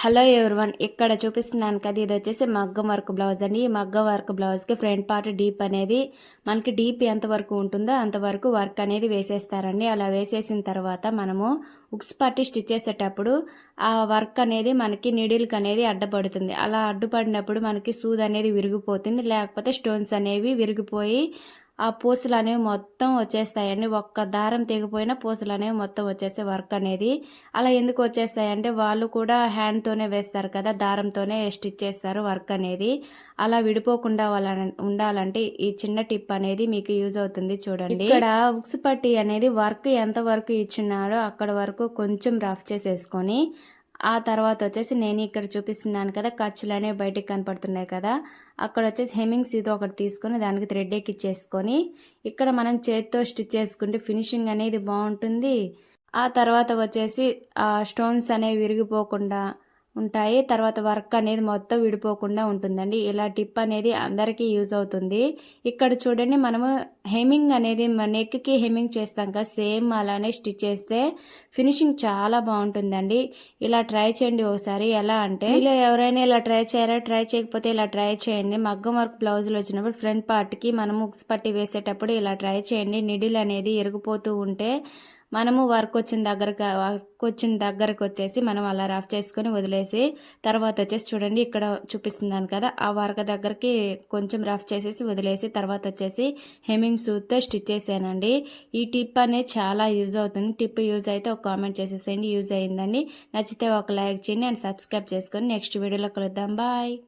Hello everyone ఇక్కడ చూపిస్తున్నాను కదా ఇది వచ్చేసి మగ్గం వర్క్ బ్లౌజ్ అండి. ఈ మగ్గం వర్క్ బ్లౌజ్కి ఫ్రంట్ పార్ట్ డీప్ అనేది మనకి డీప్ ఎంత వరకు ఉంటుందో అంతవరకు వర్క్ అనేది వేసేస్తారండి. అలా వేసేసిన తర్వాత మనము ఉక్స్ పట్టి స్టిచ్ చేసేటప్పుడు ఆ వర్క్ అనేది మనకి నీడిల్కి అనేది అడ్డపడుతుంది. అలా అడ్డుపడినప్పుడు మనకి సూద్ అనేది విరిగిపోతుంది. లేకపోతే స్టోన్స్ అనేవి విరిగిపోయి ఆ పూసలు అనేవి మొత్తం వచ్చేస్తాయండి. ఒక్క దారం తెగిపోయినా పూసలు అనేవి మొత్తం వచ్చేసే వర్క్ అనేది. అలా ఎందుకు వచ్చేస్తాయంటే వాళ్ళు కూడా హ్యాండ్తోనే వేస్తారు కదా దారంతోనే స్టిచ్ చేస్తారు వర్క్ అనేది. అలా విడిపోకుండా వాళ్ళ ఉండాలంటే ఈ చిన్న టిప్ అనేది మీకు యూజ్ అవుతుంది చూడండి. ఇక్కడ ఉక్స్ పట్టి అనేది వర్క్ ఎంత వరకు ఇచ్చినాడో అక్కడ వరకు కొంచెం రఫ్ చేసేసుకొని ఆ తర్వాత వచ్చేసి నేను ఇక్కడ చూపిస్తున్నాను కదా ఖర్చులు అనేవి బయటికి కనపడుతున్నాయి కదా. అక్కడ వచ్చేసి హెమింగ్స్ ఇది ఒకటి తీసుకొని దానికి థ్రెడ్ ఎక్కిచ్చేసుకొని ఇక్కడ మనం చేత్తో స్టిచ్ చేసుకుంటే ఫినిషింగ్ అనేది బాగుంటుంది. ఆ తర్వాత వచ్చేసి ఆ స్టోన్స్ అనేవి విరిగిపోకుండా ఉంటాయి. తర్వాత వర్క్ అనేది మొత్తం విడిపోకుండా ఉంటుందండి. ఇలా టిప్ అనేది అందరికీ యూజ్ అవుతుంది. ఇక్కడ చూడండి మనము హెమింగ్ అనేది నెక్కి హెమింగ్ చేస్తాం కదా సేమ్ అలానే స్టిచ్ చేస్తే ఫినిషింగ్ చాలా బాగుంటుందండి. ఇలా ట్రై చేయండి ఒకసారి. ఎలా అంటే ఇలా ఎవరైనా ఇలా ట్రై చేయారా? ట్రై చేయకపోతే ఇలా ట్రై చేయండి. మగ్గం వర్క్ బ్లౌజులు వచ్చినప్పుడు ఫ్రంట్ పార్ట్కి మనము ఉక్స్ పట్టి వేసేటప్పుడు ఇలా ట్రై చేయండి. నిడిల్ అనేది ఎరిగిపోతూ ఉంటే మనము వర్క్ వచ్చిన దగ్గరకు వర్క్ వచ్చిన దగ్గరకు వచ్చేసి మనం అలా రఫ్ చేసుకొని వదిలేసి తర్వాత వచ్చేసి చూడండి ఇక్కడ చూపిస్తున్నాను కదా ఆ వర్క్ దగ్గరికి కొంచెం రఫ్ చేసేసి వదిలేసి తర్వాత వచ్చేసి హెమింగ్ సూత్తో స్టిచ్ చేసానండి ఈ టిప్ అనేది చాలా యూజ్ అవుతుంది. టిప్ యూజ్ అయితే ఒక కామెంట్ చేసేసేయండి. యూజ్ అయిందండి నచ్చితే ఒక లైక్ చేయండి అండ్ సబ్స్క్రైబ్ చేసుకొని నెక్స్ట్ వీడియోలో కలుద్దాం. బాయ్.